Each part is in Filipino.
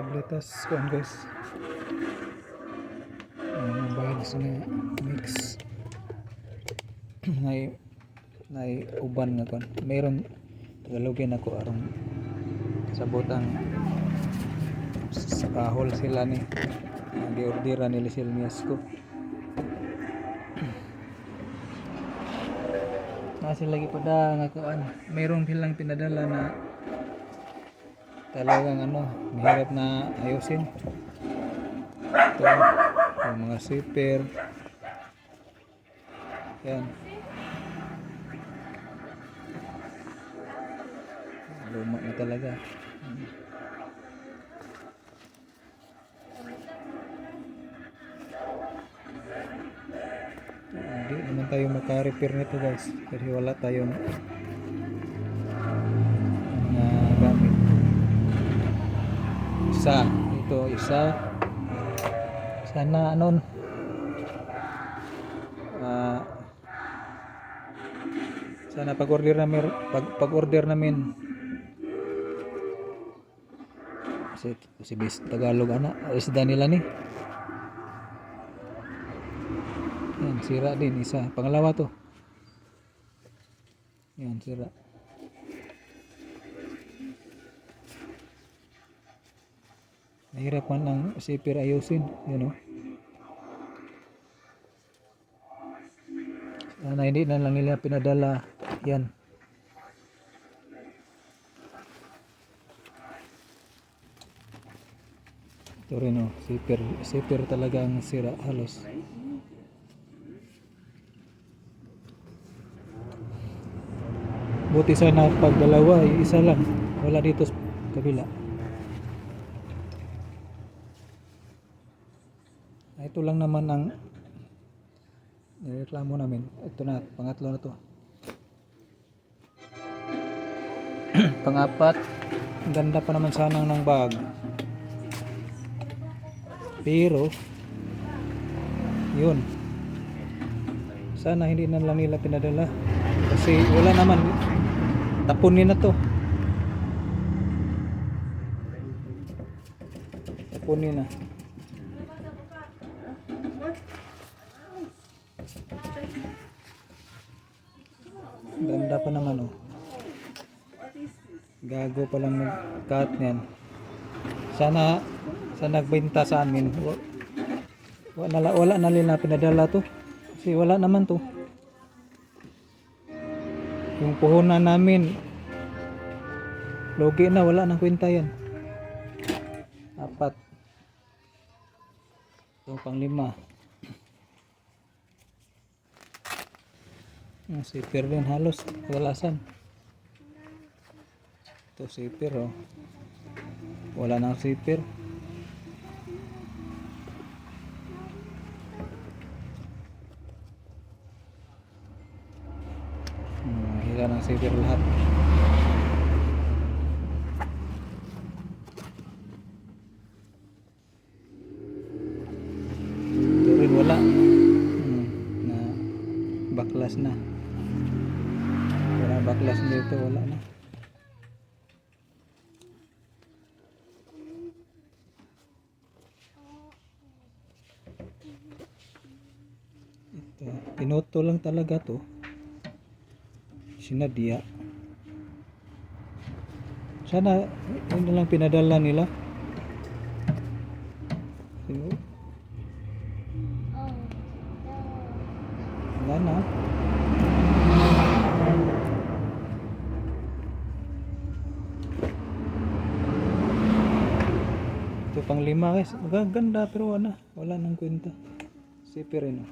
tabletas kuan guys. Mga bags na mix. Nay nay uban nga kuan mayroon tagalogin ako aron sabot ang sa kahol sila ni ang giordera ni Silmias ko Nasa lagi pa da nga kuan. Mayroong silang pinadala na talagang ano, mahirap na ayusin. Ito, yung mga zipper. Yan. Luma na talaga. Hindi naman tayo maka-repair nito guys kasi wala tayong Isa, ito isa. Sana anon ah sana pag-order namin pag, pag-order namin. Si, si Bis Tagalog ana isda nila ni. Yan sira din isa. Pangalawa to. Yan sira Mahirap man ang zipper ayusin, yun know. Sana hindi na lang nila pinadala yan. Ito rin oh, zipper, zipper talaga ang sira halos. Buti sana pag dalawa, ay isa lang. Wala dito sa kabila. Ito lang naman ang nireklamo namin. Ito na, pangatlo na to. Pangapat, ang ganda pa naman sanang ng bag. Pero, yun. Sana hindi na lang nila pinadala. Kasi wala naman. Tapunin na to. Tapunin na. Ganda pa naman oh. Gago pa lang nag-cut niyan. Sana sa nagbenta sa amin. wa- Wala, wala na nila pinadala to. Kasi wala naman to. Yung puhunan namin Logi na, wala nang kwenta yan. Apat. Ito pang Ang zipper din halos kadalasan. Ito zipper oh. Wala nang zipper. Hmm, hila ng zipper lahat. Ito rin wala. Hmm, na baklas na. Baklas dito, wala na. Ito, pinuto lang talaga to. Sinadya. Sana yun lang pinadala nila. Siguro. Wala na. Ito pang lima guys. Magaganda pero wala. Wala nang kwenta. Sipi rin oh.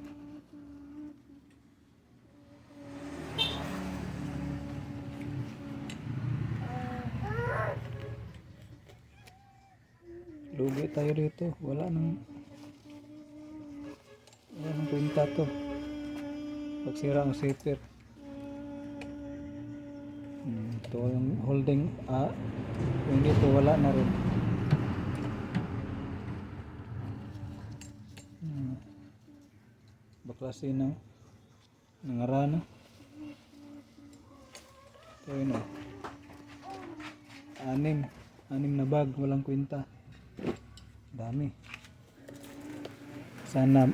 Lugi tayo dito. Wala nang wala nang kwenta to. Pagsira ang zipper. Hmm, ito yung holding. Ah, yung dito wala na rin. Baklasin ng nangarana. Ito yun oh. Anim. Anim na bag. Walang kwenta. Dami. Sana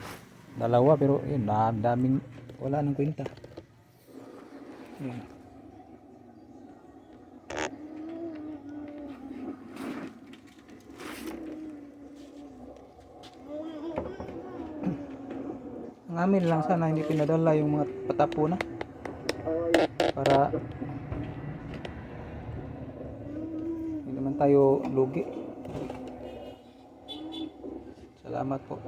dalawa pero yun, daming wala nang kwenta. Yun. Ang amin lang sana hindi pinadala yung mga patapo na para hindi naman tayo lugi. Salamat po.